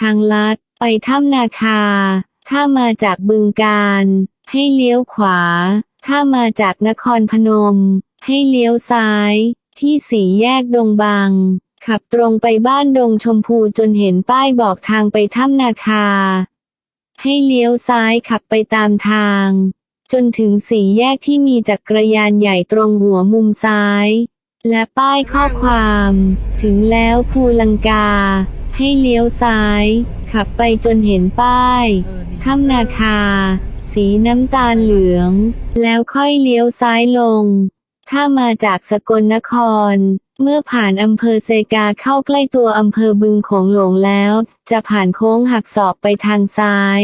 ทางลัด ไปถ้ำนาคา ถ้ามาจากบึงการ ให้เลี้ยวขวา ถ้ามาจากนครพนม ให้เลี้ยวซ้าย ที่สี่แยกดงบาง ขับตรงไปบ้านดงชมพูจนเห็นป้ายบอกทางไปถ้ำนาคา ให้เลี้ยวซ้ายขับไปตามทาง จนถึงสี่แยกที่มีจักรยานใหญ่ตรงหัวมุมซ้ายและป้ายข้อความ ถึงแล้วภูลังกา ให้เลี้ยวซ้าย ขับไปจนเห็นป้ายถ้ำนาคา สีน้ำตาลเหลือง แล้วค่อยเลี้ยวซ้ายลง ถ้ามาจากสกลนคร เมื่อผ่านอำเภอเซกาเข้าใกล้ตัวอำเภอบึงโขงหลงแล้ว จะผ่านโค้งหักศอกไปทางซ้าย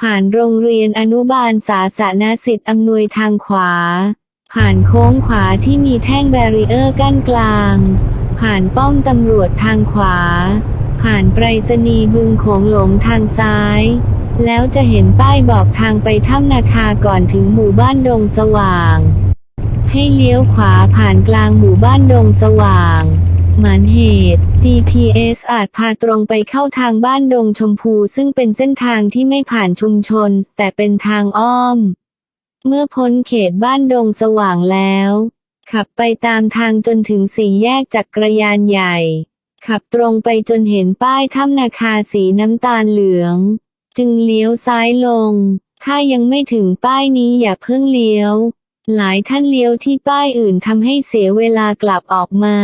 ผ่านโรงเรียนอนุบาลสาสนสิทธิ์อำนวยทางขวา ผ่านโค้งขวาที่มีแท่งแบรีเออร์กั้นกลาง ผ่านป้อมตำรวจทางขวา ผ่านไปรษณีย์บึงโขงหลงทางซ้าย แล้วจะเห็นป้ายบอกทางไปถ้ำนาคาก่อนถึงหมู่บ้านดงสว่าง ให้เลี้ยวขวาผ่านกลางหมู่บ้านดงสว่างหมานเหตุ GPS อาจพาตรงไปเข้าทางบ้านดงชมพู ซึ่งเป็นเส้นทางที่ไม่ผ่านชุมชน แต่เป็นทางอ้อม เมื่อพ้นเขตบ้านดงสว่างแล้ว ขับไปตามทางจนถึงสี่แยกจักรยานใหญ่ ขับตรงไปจนเห็นป้ายถ้ำนาคาสีน้ำตาลเหลือง จึงเลี้ยวซ้ายลง ถ้ายังไม่ถึงป้ายนี้อย่าเพิ่งเลี้ยว หลายท่านเลี้ยวที่ป้ายอื่นทำให้เสียเวลากลับออกมา